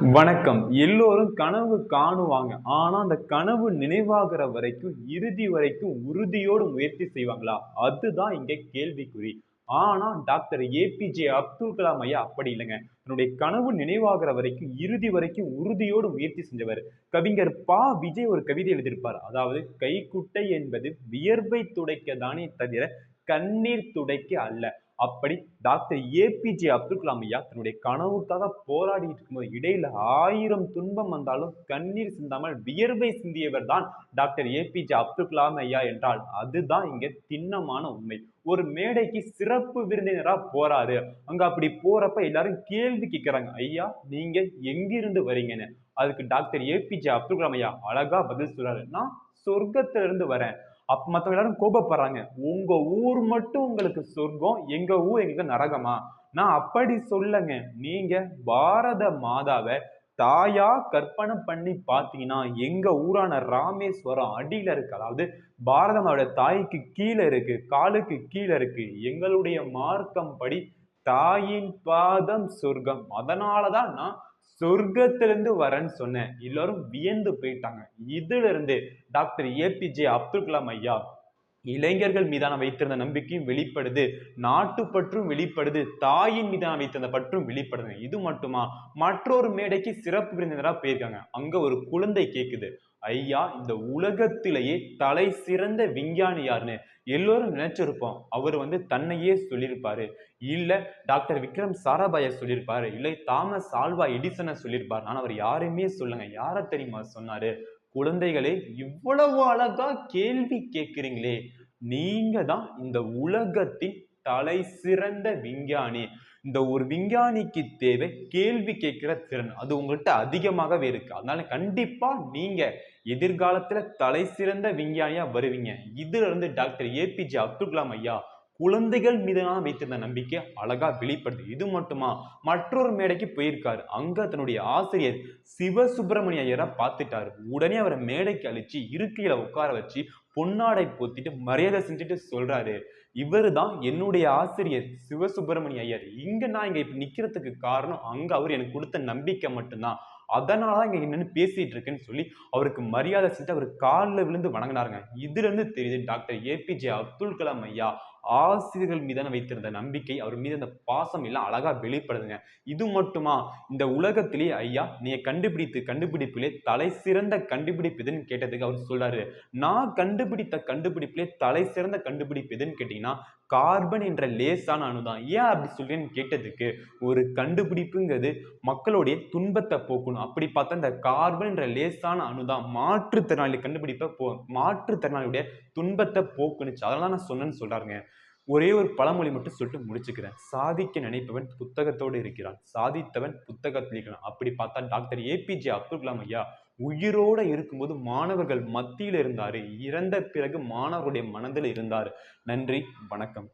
வணக்கம். எல்லோரும் கனவு காணுவாங்க. ஆனா அந்த கனவு நினைவாகிற வரைக்கும் இறுதி வரைக்கும் உறுதியோடு முயற்சி செய்வாங்களா? அதுதான் இங்க கேள்விக்குறி. ஆனா டாக்டர் ஏபிஜே அப்துல் கலாம் ஐயா அப்படி இல்லைங்க. தன்னுடைய கனவு நினைவாகிற வரைக்கும் இறுதி வரைக்கும் உறுதியோடு முயற்சி செஞ்சவர் கவிஞர் பா. விஜய் ஒரு கவிதை எழுதியிருப்பார். அதாவது கைக்குட்டை என்பது வியர்வை துடைக்க தானே தவிர கண்ணீர் துடைக்க அல்ல. அப்படி டாக்டர் ஏபிஜே அப்துல் கலாம் ஐயா தன்னுடைய கனவுக்காக போராடிட்டு இருக்கும்போது இடையில ஆயிரம் துன்பம் வந்தாலும் கண்ணீர் சிந்தாமல் வியர்வை சிந்தியவர் தான் டாக்டர் ஏபிஜே அப்துல் கலாம் ஐயா என்றால் அதுதான் இங்க திண்ணமான உண்மை. ஒரு மேடைக்கு சிறப்பு விருந்தினரா போறாரு. அங்க அப்படி போறப்ப எல்லாரும் கேள்வி கேட்கிறாங்க ஐயா நீங்க எங்கிருந்து வரீங்கன்னு. அதுக்கு டாக்டர் ஏபிஜே அப்துல் கலாம் ஐயா அழகா பதில் சொல்றாரு. நான் சொர்க்கத்திலிருந்து வரேன். அப்ப மத்தவங்க எல்லாரும் கோபப்படுறாங்க. உங்க ஊர் மட்டும் உங்களுக்கு சொர்க்கம் எங்க ஊர் எங்களுக்கு நரகமா? நான் அப்படி சொல்லுங்க நீங்க பாரத மாதாவை தாயா கற்பனை பண்ணி பார்த்தீங்கன்னா எங்க ஊரான ராமேஸ்வரம் அடியில இருக்கு. அதாவது பாரதமாவோட தாய்க்கு கீழே இருக்கு காலுக்கு கீழே இருக்கு. எங்களுடைய மார்க்கம் படி தாயின் பாதம் சொர்க்கம். அதனாலதான் நான் சொர்க்கத்திலிருந்து வரேன்னு சொன்னேன். எல்லாரும் வியந்து போயிட்டாங்க. இதுல இருந்து டாக்டர் ஏபிஜே அப்துல் கலாம் ஐயா இளைஞர்கள் மீதான வைத்திருந்த நம்பிக்கையும் வெளிப்படுது. நாட்டுப்பற்றும் வெளிப்படுது. தாயின் மீதான வைத்திருந்த பற்றும் வெளிப்படுது. இது மட்டுமா? மற்றொரு மேடைக்கு சிறப்பு விருந்தினராக போயிருக்காங்க. அங்க ஒரு குழந்தை கேட்குது ஐயா இந்த உலகத்திலேயே தலை சிறந்த விஞ்ஞானி யாருன்னு எல்லோரும் நினைச்சிருப்போம். அவர் வந்து தன்னையே சொல்லியிருப்பாரு. இல்ல டாக்டர் விக்ரம் சாராபாய சொல்லியிருப்பாரு. இல்லை தாமஸ் ஆல்வா எடிசனை சொல்லியிருப்பாரு. ஆனால் அவர் யாருமே சொல்லுங்க யார தெரியுமா சொன்னாரு? குழந்தைகளே இவ்வளவு அழகா கேள்வி கேட்கிறீங்களே. நீங்க தான் இந்த உலகத்தின் தலை சிறந்த விஞ்ஞானி. இந்த ஒரு விஞ்ஞானிக்கு தேவை கேள்வி கேட்கிற திறன். அது உங்கள்கிட்ட அதிகமாகவே இருக்கு. அதனால கண்டிப்பா நீங்க எதிர்காலத்துல தலை சிறந்த விஞ்ஞானியா வருவீங்க. இதுல இருந்து டாக்டர் ஏபிஜே அப்துல் கலாம் ஐயா குழந்தைகள் மீதான வைத்திருந்த நம்பிக்கை அழகா வெளிப்படுது. இது மட்டுமா? மற்றொரு மேடைக்கு போயிருக்காரு. அங்க தன்னுடைய ஆசிரியர் சிவசுப்பிரமணிய ஐயரை பார்த்துட்டாரு. உடனே அவரை மேடைக்கு அழிச்சு இருக்கையில உட்கார வச்சு பொன்னாடை போத்திட்டு மரியாதை செஞ்சுட்டு சொல்றாரு. இவரு தான் என்னுடைய ஆசிரியர் சிவசுப்பிரமணிய ஐயர். இங்க நான் இங்க இப்ப நிக்கிறதுக்கு காரணம் அங்க அவர் எனக்கு கொடுத்த நம்பிக்கை மட்டும்தான். அதனால தான் இங்க என்னன்னு பேசிட்டு இருக்கேன்னு சொல்லி அவருக்கு மரியாதை செஞ்சு அவர் காலில் விழுந்து வணங்கினாருங்க. இதுல இருந்து தெரியுது டாக்டர் ஏபிஜே அப்துல் கலாம் ஐயா ஆசிரியர்கள் மீதான வைத்திருந்த நம்பிக்கை அவர் மீது அந்த பாசம் எல்லாம் அழகா வெளிப்படுதுங்க. இது மட்டுமா? இந்த உலகத்திலேயே ஐயா நீ கண்டுபிடித்து கண்டுபிடிப்பிலே தலை சிறந்த கண்டுபிடிப்பு எதுன்னு கேட்டதுக்கு அவர் சொல்றாரு. நான் கண்டுபிடித்த கண்டுபிடிப்பிலே தலை சிறந்த கண்டுபிடிப்பு எதுன்னு கேட்டீங்கன்னா கார்பன் என்ற லேசான அணுதான். ஏன் அப்படி சொல்றேன்னு கேட்டதுக்கு ஒரு கண்டுபிடிப்புங்கிறது மக்களுடைய துன்பத்தை போக்கணும் அப்படி பார்த்தா இந்த கார்பன் என்ற லேசான அணுதான் மாற்றுத்திறனாளி கண்டுபிடிப்பை போ மாற்றுத்திறனாளியுடைய துன்பத்தை போக்குனுச்சு. அதெல்லாம் நான் சொன்னேன்னு சொல்றாருங்க. ஒரே ஒரு பழமொழி மட்டும் சொல்லிட்டு முடிச்சுக்கிறேன். சாதிக்க நினைப்பவன் புத்தகத்தோடு இருக்கிறான். சாதித்தவன் புத்தகத்தில் இருக்கிறான். அப்படி பார்த்தா டாக்டர் ஏபிஜே அப்துல் கலாம் ஐயா உயிரோட இருக்கும்போது மாணவர்கள் மத்தியில் இருந்தார் இறந்த பிறகு மாணவர்களுடைய மனதில் இருந்தார். நன்றி வணக்கம்.